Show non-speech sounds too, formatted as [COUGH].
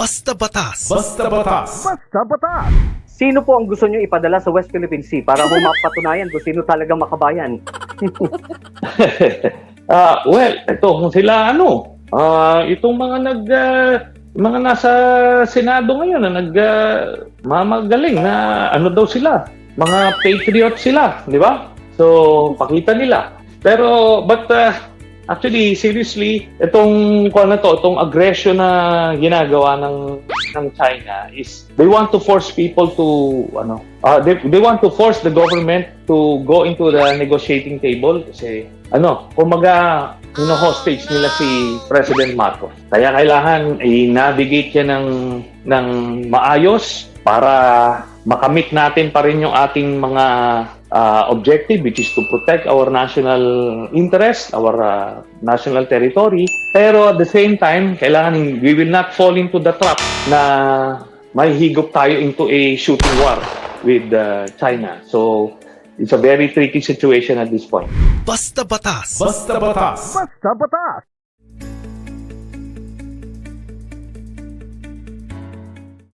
Basta batas. Basta batas. Sino po ang gusto nyo ipadala sa West Philippine Sea para ho mapatunayan kung sino talaga makabayan? [LAUGHS] Ah, well, ito kung sila ano, ah, itong mga nag ah, mga nasa Senado ngayon na nag ah, mamagaling na ano daw sila, mga patriot sila, di ba? So, pakita nila. Pero but ah, actually seriously, itong kung ano to, itong aggression na ginagawa ng ng China is they want to force people to ano, ah, they, they want to force the government to go into the negotiating table kasi ano, kumaga hostage nila si President Marcos. Kaya kailangan i-navigate yan ng, ng maayos para makamit natin pa rin yung ating mga ah, objective which is to protect our national interest, our ah, national territory. Pero at the same time, kailangan we will not fall into the trap na may higop tayo into a shooting war with ah, China. So, it's a very tricky situation at this point. Basta batas. Basta batas. Basta batas!